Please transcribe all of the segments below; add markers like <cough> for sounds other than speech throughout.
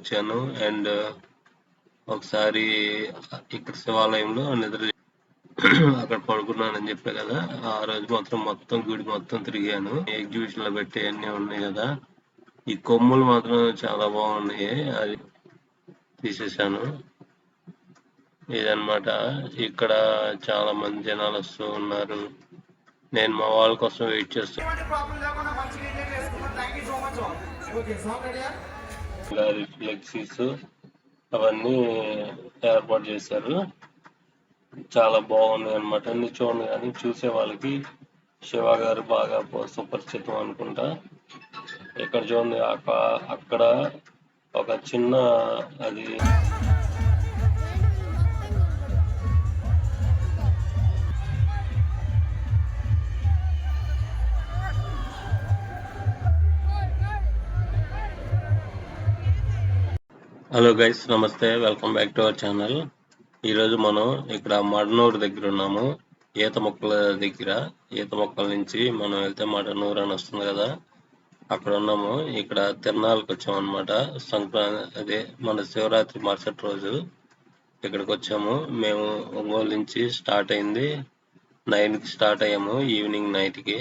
వచ్చాను. And uh, ఒకసారి uh, ఇక్కడ శివాలయంలో నిద్ర <clears throat> అక్కడ పడుకున్నానని చెప్పా కదా. ఆ రోజు మాత్రం మొత్తం గుడి మొత్తం తిరిగాను. ఎగ్జిబిషన్లో పెట్టి అన్ని ఉన్నాయి కదా. ఈ కొమ్ములు మాత్రం చాలా బాగున్నాయి. అది తీసేసాను ఇదన్నమాట. ఇక్కడ చాలా మంది జనాలు వస్తూ ఉన్నారు. నేను మా వాళ్ళ కోసం వెయిట్ చేస్తాను ఫ్లెక్సీస్ అవన్నీ ఏర్పాటు చేశారు. చాలా బాగున్నాయి అనమాట అన్ని చూడండి కానీ చూసే వాళ్ళకి శివ గారు బాగా సుపరిచితం అనుకుంటా. ఇక్కడ చూడండి అక్కడ ఒక చిన్న అది హలో గైస్ నమస్తే welcome back to our channel ఈరోజు మనం ఇక్కడ మడనూరు దగ్గర ఉన్నాము ఈత మొక్కల దగ్గర. ఈత మొక్కల నుంచి మనం వెళ్తే మడనూరు అని వస్తుంది కదా అక్కడ ఉన్నాము. ఇక్కడ తిరణాలకు వచ్చాము అనమాట సంక్రాంతి అదే మన శివరాత్రి మరుసటి రోజు ఇక్కడికి వచ్చాము. మేము ఒంగోలు నుంచి స్టార్ట్ అయింది. నైన్కి స్టార్ట్ అయ్యాము ఈవినింగ్ నైట్కి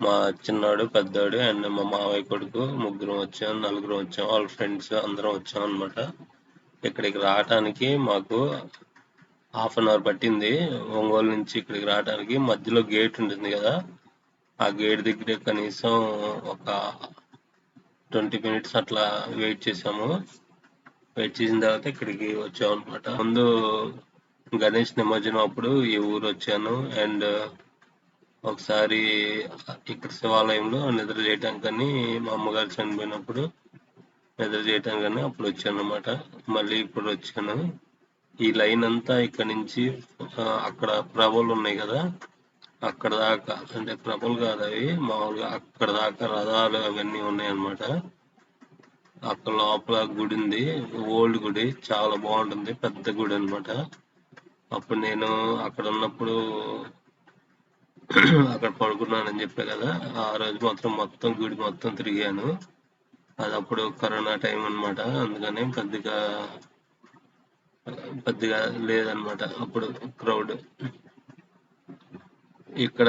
మా చిన్నాడు పెద్దాడు అండ్ మా మావయ్య కొడుకు ముగ్గురం వచ్చాం నలుగురు వచ్చాం. వాళ్ళ ఫ్రెండ్స్ అందరం వచ్చాం అనమాట ఇక్కడికి రావటానికి మాకు హాఫ్ అన్ అవర్ పట్టింది. ఒంగోలు నుంచి ఇక్కడికి రావడానికి మధ్యలో గేట్ ఉంటుంది కదా. ఆ గేట్ దగ్గర కనీసం ఒక ట్వంటీ మినిట్స్ అట్లా వెయిట్ చేసాము వెయిట్ చేసిన తర్వాత ఇక్కడికి వచ్చాం అనమాట ముందు గణేష్ నిమజ్జనం అప్పుడు ఈ ఊరు వచ్చాను. అండ్ ఒకసారి ఇక్కడ శివాలయంలో నిద్ర చేయటానికని మా అమ్మగారు చనిపోయినప్పుడు నిద్ర చేయటానికని అప్పుడు వచ్చాను అనమాట మళ్ళీ ఇప్పుడు వచ్చాను. ఈ లైన్ అంతా ఇక్కడ నుంచి అక్కడ ప్రభలు ఉన్నాయి కదా అక్కడ దాకా అంటే ప్రభలు కాదు అవి మామూలుగా అక్కడ దాకా రథాలు అవన్నీ ఉన్నాయి అన్నమాట అక్కడ లోపల గుడి ఉంది ఓల్డ్ గుడి చాలా బాగుంటుంది పెద్ద గుడి అన్నమాట. అప్పుడు నేను అక్కడ ఉన్నప్పుడు అక్కడ పడుకున్నానని చెప్పా కదా ఆ రోజు మాత్రం మొత్తం గుడి మొత్తం తిరిగాను. అది అప్పుడు కరోనా టైం అన్నమాట అందుకని పెద్దగా పెద్దగా లేదనమాట అప్పుడు క్రౌడ్. ఇక్కడ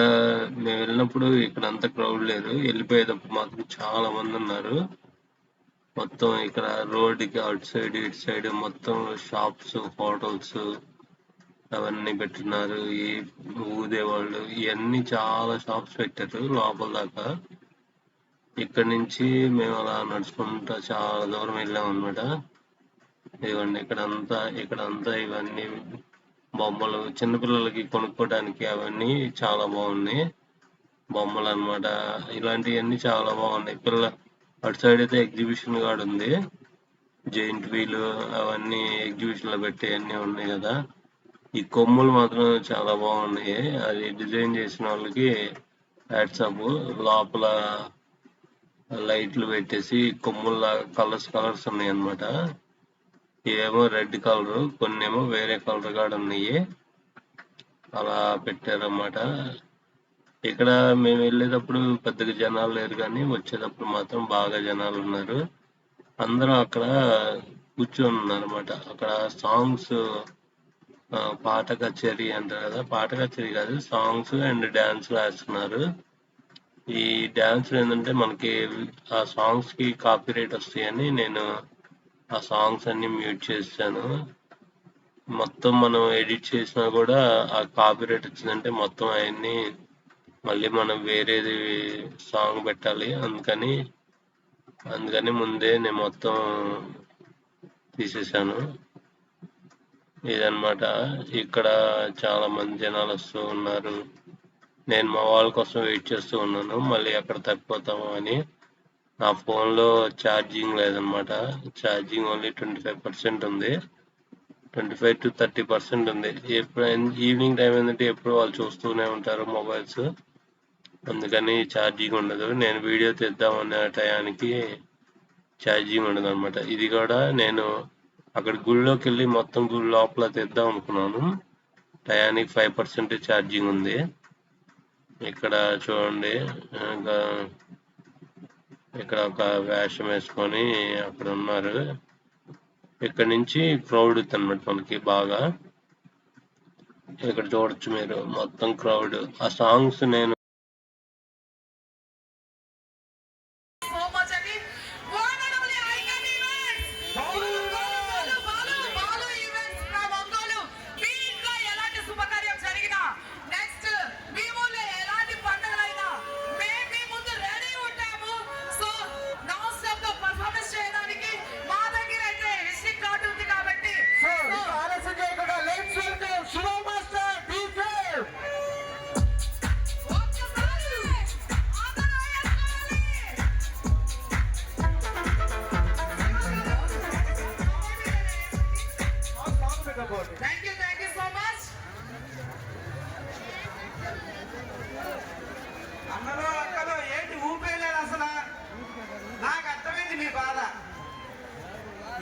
మేము వెళ్ళినప్పుడు ఇక్కడ అంత క్రౌడ్ లేదు వెళ్ళిపోయేటప్పుడు మాత్రం చాలా మంది ఉన్నారు. మొత్తం ఇక్కడ రోడ్డుకి అటు సైడ్ ఇటు సైడ్ మొత్తం షాప్స్ హోటల్స్ అవన్నీ పెట్టినారు ఈ ఊదేవాళ్ళు ఇవన్నీ చాలా షాప్స్ పెట్టారు లోపల దాకా. ఇక్కడ నుంచి మేము అలా నడుచుకుంటా చాలా దూరం వెళ్ళాం అనమాట ఇదిగోండి ఇక్కడ అంతా ఇక్కడ అంతా ఇవన్నీ బొమ్మలు చిన్నపిల్లలకి కొనుక్కోవడానికి అవన్నీ చాలా బాగున్నాయి. బొమ్మలు అన్నమాట ఇలాంటివన్నీ చాలా బాగున్నాయి. పిల్ల అటు సైడ్ అయితే ఎగ్జిబిషన్ కూడా ఉంది. జైంట్ వీల్ అవన్నీ ఎగ్జిబిషన్లో పెట్టి అన్నీ ఉన్నాయి కదా. ఈ కొమ్ములు మాత్రం చాలా బాగున్నాయి. అది డిజైన్ చేసిన వాళ్ళకి హ్యాట్సాప్ లోపల లైట్లు పెట్టేసి కొమ్ముల్లా కలర్స్ కలర్స్ ఉన్నాయి అన్నమాట ఇవేమో రెడ్ కలర్ కొన్ని ఏమో వేరే కలర్ కూడా ఉన్నాయి. అలా పెట్టారన్నమాట. ఇక్కడ మేము వెళ్ళేటప్పుడు పెద్దగా జనాలు లేరు కానీ వచ్చేటప్పుడు మాత్రం బాగా జనాలు ఉన్నారు. అందరూ అక్కడ కూర్చొని ఉన్నారన్నమాట. అక్కడ సాంగ్స్ పాట కచేరీ అంటారు కదా పాట కచేరీ కాదు సాంగ్స్ అండ్ డాన్స్ వేస్తున్నారు. ఈ డాన్స్ ఏంటంటే మనకి ఆ సాంగ్స్కి కాపీ రైట్ వస్తాయని నేను ఆ సాంగ్స్ అన్ని మ్యూట్ చేశాను. మొత్తం మనం ఎడిట్ చేసినా కూడా ఆ కాపీ రైట్ వచ్చిందంటే మొత్తం అవన్నీ మళ్ళీ మనం వేరేది సాంగ్ పెట్టాలి. అందుకని అందుకని ముందే నేను మొత్తం తీసేసాను ఇదన్నమాట. ఇక్కడ చాలా మంది జనాలు వస్తూ ఉన్నారు. నేను మా వాళ్ళ కోసం వెయిట్ చేస్తూ ఉన్నాను. మళ్ళీ అక్కడ తప్పిపోతాము అని. నా ఫోన్లో ఛార్జింగ్ లేదనమాట charging only twenty five percent ఉంది. Twenty five to thirty percent ఉంది. ఎప్పుడు ఈవినింగ్ టైం ఏంటంటే ఎప్పుడు వాళ్ళు చూస్తూనే ఉంటారు మొబైల్స్. అందుకని ఛార్జింగ్ ఉండదు. నేను వీడియో తీద్దామనే టయానికి ఛార్జింగ్ ఉండదు అనమాట ఇది కూడా నేను అక్కడ గుడిలోకి వెళ్ళి మొత్తం గుడి లోపల తెద్దాం అనుకున్నాను. టయానికి ఫైవ్ పర్సెంట్ ఛార్జింగ్ ఉంది. ఇక్కడ చూడండి ఇంకా ఇక్కడ ఒక వేషం వేసుకొని అక్కడ ఉన్నారు. ఇక్కడ నుంచి క్రౌడ్ అన్నమాట మనకి బాగా. ఇక్కడ చూడొచ్చు మీరు మొత్తం క్రౌడ్. ఆ సాంగ్స్ నేను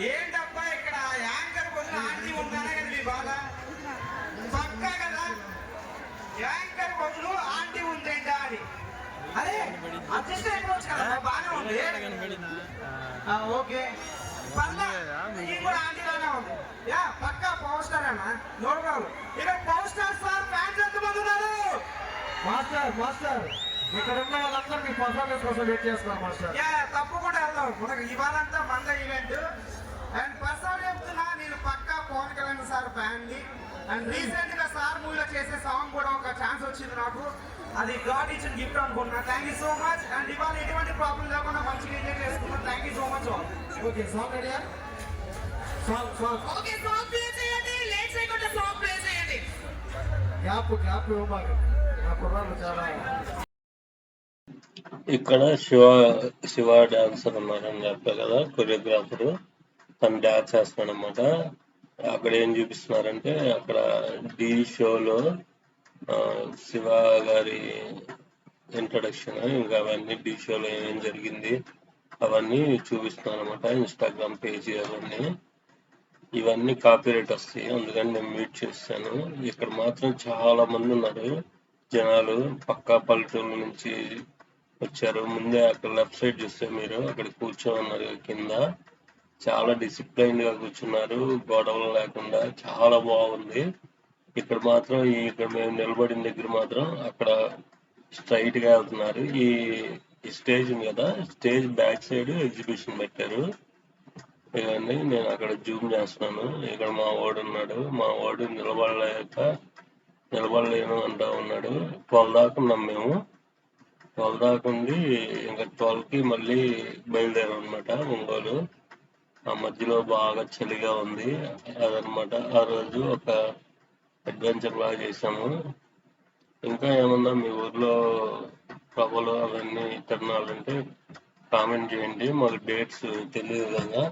ఏంటబ్బా ఇక్కడ యాంకర్ బదులు ఆంటీ ఉంటానే కదా మీ బాధ పక్కా కదా యాంకర్ బదులు ఆంటీ ఉందేంటా అని. అరే అడ్జస్ట్ అయిపోవచ్చు కదా బాగానే ఉంది. ఓకే. పక్కా పవర్ స్టార్ అన్న నోడరాలు ఇక పవర్ స్టార్ సార్ ఫ్యాన్స్ ఎంతమంది ఉన్నారు? మాస్టర్ మాస్టర్ ఇక్కడ ఉన్న వాళ్ళందరూ మీ పర్ఫార్మెన్స్ కోసం వెయిట్ చేస్తున్నారు మాస్టర్. తప్పకుండా వెళ్దాం. మనకు ఇవాళంతా మంద ఈవెంట్ అండ్ పర్సనల్ చెప్తున్నా నేను పక్కా పవన్ కళ్యాణ్ సార్ ఫ్యాన్ని అండ్ రీసెంట్గా సార్ మూవీలో చేసే సాంగ్ కూడా ఒక ఛాన్స్ వచ్చింది నాకు. అది గాడ్ ఇచ్చిన గిఫ్ట్ అనుకున్నా thank you so much and ఇవాళ ఎటువంటి ప్రాబ్లం లేకుండా మంచిగా ఎంజాయ్ చేసుకున్నాం thank you so much okay song రెడీయా song song okay song play చేయండి. లేట్ చేయకుండా సాంగ్ ప్లే చేయండి. గ్యాప్ గ్యాప్ ఇవ్వమాకు నా కుర్రాళ్ళు చాలా ఇక్కడ శివ శివ డాన్సర్ ఉన్నారని చెప్పా కదా కొరియోగ్రాఫర్. తను డాన్స్ చేస్తున్నాడు అనమాట అక్కడ ఏం చూపిస్తున్నారంటే అక్కడ డి షోలో ఆ, శివ గారి ఇంట్రడక్షన్ ఇంకా అవన్నీ డి షోలో ఏమేం జరిగింది అవన్నీ చూపిస్తున్నాను అనమాట ఇన్స్టాగ్రామ్ పేజీ అవన్నీ. ఇవన్నీ కాపీరైట్ వస్తాయి అందుకని నేను మ్యూట్ చేస్తాను. ఇక్కడ మాత్రం చాలా మంది ఉన్నారు. జనాలు పక్కా పల్లెటూరు నుంచి వచ్చారు. ముందే అక్కడ లెఫ్ట్ సైడ్ చూస్తే మీరు అక్కడ కూర్చొని ఉన్నారు కింద. చాలా డిసిప్లైన్గా కూర్చున్నారు. గొడవలు లేకుండా చాలా బాగుంది. ఇక్కడ మాత్రం ఇక్కడ మేము నిలబడిన దగ్గర మాత్రం అక్కడ స్ట్రైట్గా వెళ్తున్నారు. ఈ స్టేజ్ ఉంది కదా స్టేజ్ బ్యాక్ సైడ్ ఎగ్జిబిషన్ పెట్టారు. ఇవన్నీ నేను అక్కడ జూమ్ చేస్తున్నాను. ఇక్కడ మా వాడు ఉన్నాడు. మా వాడు నిలబడలేక నిలబడలేను అంటా ఉన్నాడు. ట్వెల్వ్ దాకా ఉన్నాం మేము. ట్వెల్వ్ దాకా ఉండి ఇంకా ట్వెల్వ్కి మళ్ళీ బయలుదేరాం అనమాట ఒంగోలు. ఆ మధ్యలో బాగా చలిగా ఉంది. అదనమాట. ఆ రోజు ఒక అడ్వెంచర్ లాగా చేసాము ఇంకా ఏమన్నా మీ ఊర్లో ప్రభలు అవన్నీ తిరణాలంటే కామెంట్ చేయండి. మాకు డేట్స్ తెలియదు కదా.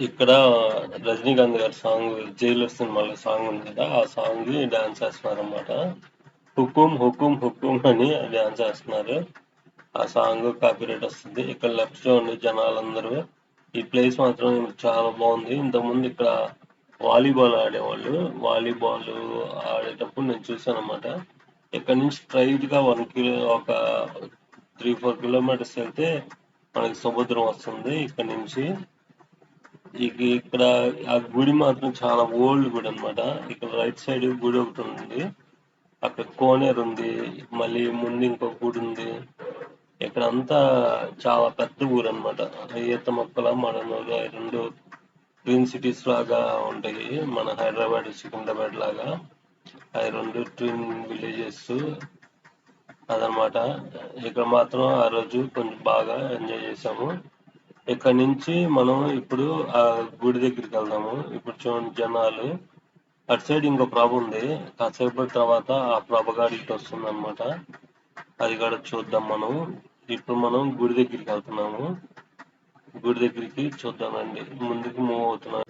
ఇక్కడ రజనీకాంత్ గారి సాంగ్ జైలర్ సినిమాలో సాంగ్ ఉంది కదా. ఆ సాంగ్కి డాన్స్ చేస్తున్నారు అనమాట హుకుం హుకుం హుకుం అని డాన్స్ చేస్తున్నారు. ఆ సాంగ్ కాపీరైట్ వస్తుంది. ఇక్కడ లెఫ్ట్లో ఉండే జనాలందరూ. ఈ ప్లేస్ మాత్రం చాలా బాగుంది. ఇంతకుముందు ఇక్కడ వాలీబాల్ ఆడేవాళ్ళు. వాలీబాల్ ఆడేటప్పుడు నేను చూసాను అనమాట ఇక్కడ నుంచి స్ట్రైట్గా వన్ కిలో ఒక త్రీ ఫోర్ కిలోమీటర్స్ వెళ్తే మనకి సముద్రం వస్తుంది ఇక్కడ నుంచి. ఇక ఇక్కడ ఆ గుడి మాత్రం చాలా ఓల్డ్ గుడి అన్నమాట. ఇక్కడ రైట్ సైడ్ గుడి ఒకటి ఉంది. అక్కడ కోనేరు ఉంది. మళ్ళీ ముందు ఇంకో గుడి ఉంది. ఇక్కడ అంతా చాలా పెద్ద ఊరు అనమాట ఈత మొక్కల మడనూరు రెండు ట్విన్ సిటీస్ లాగా ఉంటాయి. మన హైదరాబాద్ సికింద్రాబాద్ లాగా. అవి రెండు ట్విన్ విలేజెస్ అదనమాట ఇక్కడ మాత్రం ఆ రోజు కొంచెం బాగా ఎంజాయ్ చేసాము ఇక్కడ నుంచి మనం ఇప్పుడు ఆ గుడి దగ్గరికి వెళ్దాము. ఇప్పుడు చూడండి జనాలు. అటు సైడ్ ఇంకో ప్రాబ్ ఉంది. కాసేపటి తర్వాత ఆ ప్రభగాడి ఇటు వస్తుంది అనమాట అది కూడా చూద్దాం మనం. ఇప్పుడు మనం గుడి దగ్గరికి వెళ్తున్నాము. గుడి దగ్గరికి చూద్దామండి. ముందుకు మూవ్ అవుతున్నాం.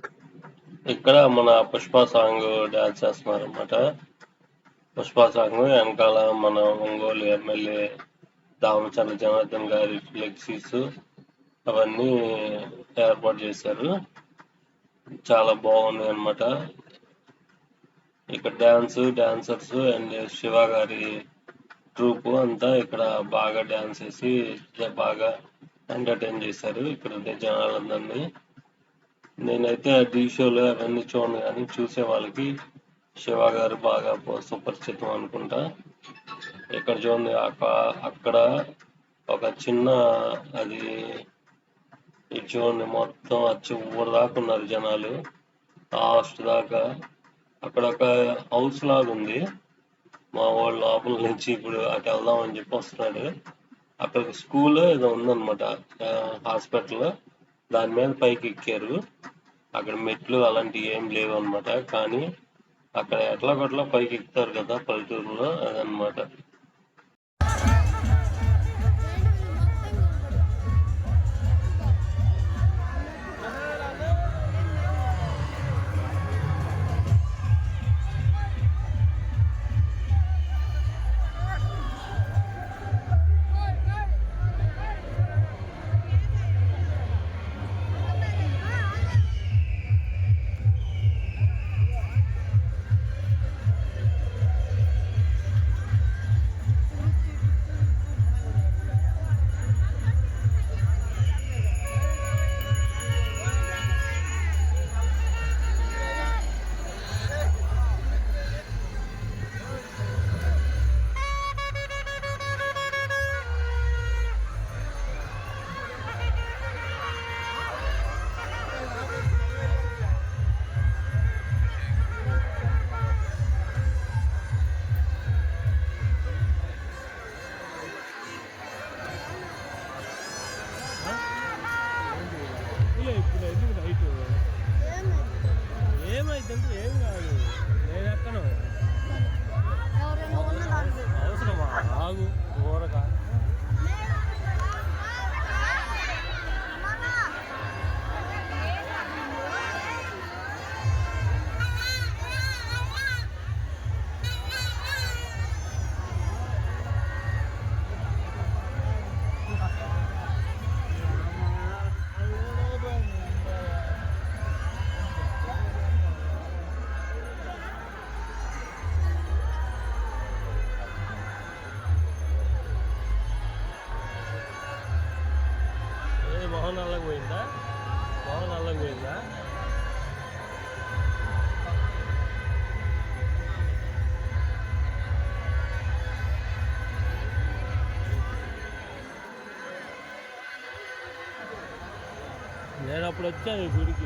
ఇక్కడ మన పుష్ప సాంగ్ డాన్స్ చేస్తున్నారు అనమాట పుష్ప సాంగ్ వెనకాల మన ఒంగోలు ఎమ్మెల్యే దామచంద్ర జనార్దన్ గారి ఫ్లెక్సీస్ అవన్నీ ఏర్పాటు చేశారు. చాలా బాగున్నాయి అన్నమాట. ఇక్కడ డాన్స్ డాన్సర్స్ అండ్ శివ గారి ట్రూప్ అంతా ఇక్కడ బాగా డాన్స్ చేసి బాగా ఎంటర్టైన్ చేశారు ఇక్కడ ఉండే జనాలందరినీ. నేనైతే ఆ షోలో అవన్నీ చూడను కానీ చూసే వాళ్ళకి శివ గారు బాగా సుపరిచితం అనుకుంటా. ఇక్కడ చూడండి అక్కడ ఒక చిన్న అది ఇది చూడండి మొత్తం వచ్చి ఊరు దాకా ఉన్నారు జనాలు. లాస్ట్ దాకా అక్కడ ఒక హౌస్ లాగా ఉంది మా వాళ్ళ లోపల నుంచి ఇప్పుడు అటు వెళ్దాం అని చెప్పి వస్తున్నాడు. అక్కడ స్కూల్ ఏదో ఉందన్నమాట హాస్పిటల్. దాని మీద పైకి ఎక్కారు. అక్కడ మెట్లు అలాంటివి ఏం లేవు అనమాట కానీ అక్కడ ఎట్లా కొట్లా పైకి ఎక్కుతారు కదా పల్లెటూరులో అదనమాట ఏ నల్లగా పోయిందా మొహం నల్లగా పోయిందా నేను అప్పుడు వచ్చాను గుడికి.